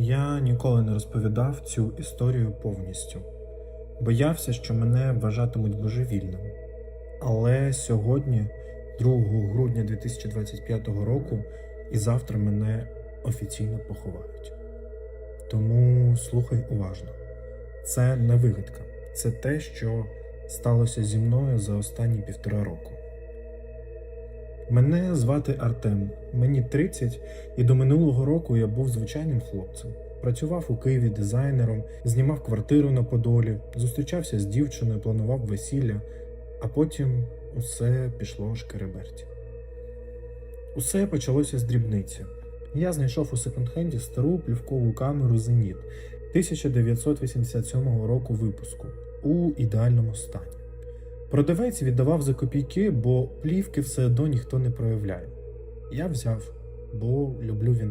Я ніколи не розповідав цю історію повністю. Боявся, що мене вважатимуть божевільним. Але сьогодні, 2 грудня 2025 року, і завтра мене офіційно поховають. Тому слухай уважно. Це не вигадка, це те, що сталося зі мною за останні півтора року. Мене звати Артем, мені 30, і до минулого року я був звичайним хлопцем. Працював у Києві дизайнером, знімав квартиру на Подолі, зустрічався з дівчиною, планував весілля, а потім усе пішло шкереберті. Усе почалося з дрібниці. Я знайшов у секонд-хенді стару плівкову камеру Зеніт 1987 року випуску у ідеальному стані. Продавець віддавав за копійки, бо плівки все одно ніхто не проявляє. Я взяв, бо люблю він.